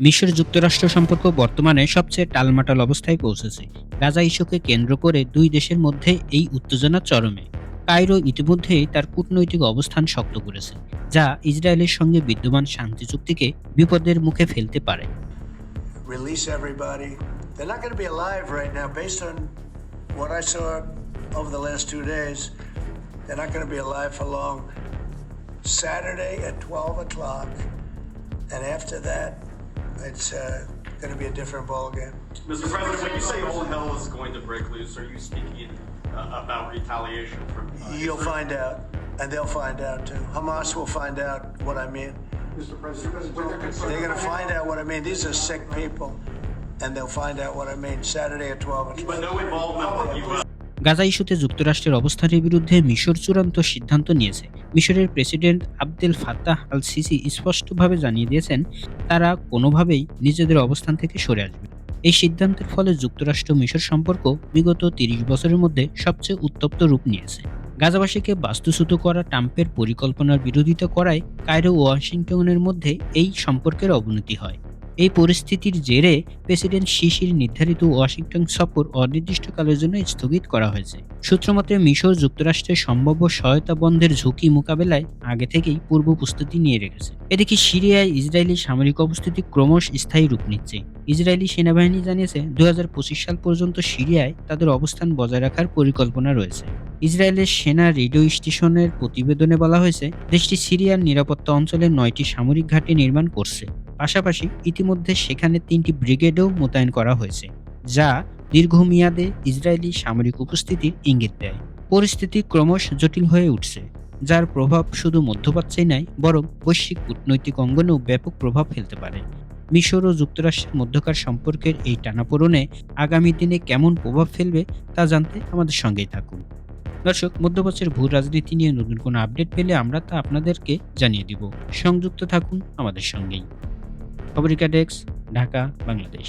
বিশ্বের যুক্তরাষ্ট্র সম্পর্ক বর্তমানে সবচেয়ে টালমাটাল অবস্থায় পৌঁছেছে। গাজা ইস্যুকে কেন্দ্র করে দুই দেশের মধ্যে এই উত্তেজনা চরমে। কায়রো ইতিমধ্যেই তার কূটনৈতিক অবস্থান শক্ত করেছে যা ইসরায়েলের সঙ্গে বিদ্যমান শান্তি চুক্তিকে বিপদের মুখে ফেলতে পারে। Saturday at 12 o'clock, and after that, it's uh, going to be a different ballgame. Mr. President, when you say all hell is going to break loose, are you speaking uh, about retaliation from? uh, You'll Israel? find out, and they'll find out too. Hamas will find out what I mean. Mr. President, with their concern- They're going to find out what I mean. These are sick people, and they'll find out what I mean Saturday at 12 o'clock. But no involvement from the U.S. Gaza ইস্যুতে যুক্তরাষ্ট্রের অবস্থানের বিরুদ্ধে মিশর চূড়ান্ত সিদ্ধান্ত নিয়েছে। মিশরের president Abdel Fattah al Sisi স্পষ্টভাবে জানিয়ে দিয়েছেন, তারা কোনোভাবেই নিজেদের অবস্থান থেকে সরে আসবে এই সিদ্ধান্তের ফলে যুক্তরাষ্ট্র মিশর সম্পর্ক বিগত তিরিশ বছরের মধ্যে সবচেয়ে উত্তপ্ত রূপ নিয়েছে। গাজাবাসীকে বাস্তুচ্যুত করা ট্রাম্পের পরিকল্পনার বিরোধিতা করায় কায়রো ওয়াশিংটনের মধ্যে এই সম্পর্কের অবনতি হয়। এই পরিস্থিতির জেরে প্রেসিডেন্ট শিশির নির্ধারিত ওয়াশিংটন সফর অনির্দিষ্টকালের জন্য স্থগিত করা হয়েছে। সূত্রমতে, মিশর যুক্তরাষ্ট্রের সম্ভাব্য সহায়তা বন্ধের ঝুঁকি মোকাবেলায় আগে থেকেই পূর্ব প্রস্তুতি নিয়ে রেখেছে। এদিকে সিরিয়ায় ইসরায়েলি সামরিক অবস্থিতি ক্রমশ স্থায়ী রূপ নিচ্ছে। ইসরায়েলি সেনাবাহিনী জানিয়েছে দু হাজার পঁচিশ সাল পর্যন্ত সিরিয়ায় তাদের অবস্থান বজায় রাখার পরিকল্পনা রয়েছে। ইসরায়েলের সেনা রেডিও স্টেশনের প্রতিবেদনে বলা হয়েছে, দেশটি সিরিয়ার নিরাপত্তা অঞ্চলে নয়টি সামরিক ঘাঁটি নির্মাণ করছে। পাশাপাশি ইতিমধ্যে সেখানে তিনটি ব্রিগেডও মোতায়েন করা হয়েছে, যা দীর্ঘমেয়াদে ইসরায়েলি সামরিক উপস্থিতির ইঙ্গিত দেয়। পরিস্থিতি ক্রমশ জটিল হয়ে উঠছে, যার প্রভাব শুধু মধ্যপ্রাচ্যেই নয় বরং বৈশ্বিক কূটনৈতিক অঙ্গনেও ব্যাপক প্রভাব ফেলতে পারে। মিশর ও যুক্তরাষ্ট্রের মধ্যকার সম্পর্কের এই টানাপোড়নে আগামী দিনে কেমন প্রভাব ফেলবে তা জানতে আমাদের সঙ্গেই থাকুন। দর্শক, মধ্যপ্রাচ্যের ভূ রাজনীতি নিয়ে নতুন কোনো আপডেট পেলে আমরা তা আপনাদেরকে জানিয়ে দিব। সংযুক্ত থাকুন আমাদের সঙ্গেই। খবরিকা ডেস্ক ঢাকা বাংলাদেশ